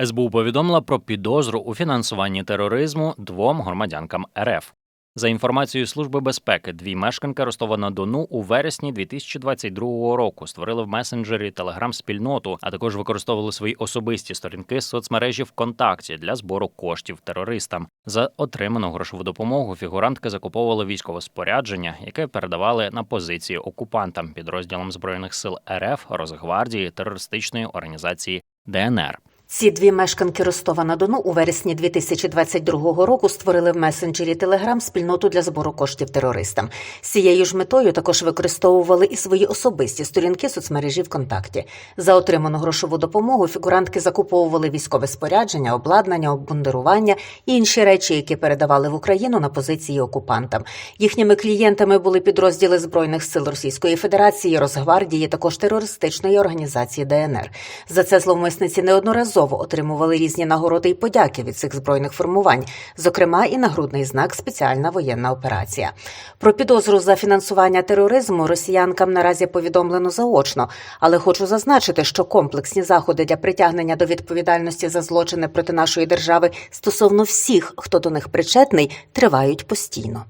СБУ повідомила про підозру у фінансуванні тероризму двом громадянкам РФ. За інформацією Служби безпеки, дві мешканки Ростова-на-Дону у вересні 2022 року створили в месенджері Телеграм спільноту, а також використовували свої особисті сторінки соцмережі ВКонтакті для збору коштів терористам. За отриману грошову допомогу фігурантки закуповували військове спорядження, яке передавали на позиції окупантам підрозділам збройних сил РФ, Росгвардії, терористичної організації ДНР. Ці дві мешканки Ростова-на-Дону у вересні 2022 року створили в месенджері Телеграм спільноту для збору коштів терористам. З цією ж метою також використовували і свої особисті сторінки соцмережі ВКонтакті. За отриману грошову допомогу фігурантки закуповували військове спорядження, обладнання, обмундирування і інші речі, які передавали в Україну на позиції окупантам. Їхніми клієнтами були підрозділи збройних сил Російської Федерації, Росгвардії, також терористичної організації ДНР. За це зловмисниці неодноразово отримували різні нагороди і подяки від цих збройних формувань, зокрема і нагрудний знак Спеціальна воєнна операція. Про підозру за фінансування тероризму росіянкам наразі повідомлено заочно, але хочу зазначити, що комплексні заходи для притягнення до відповідальності за злочини проти нашої держави стосовно всіх, хто до них причетний, тривають постійно.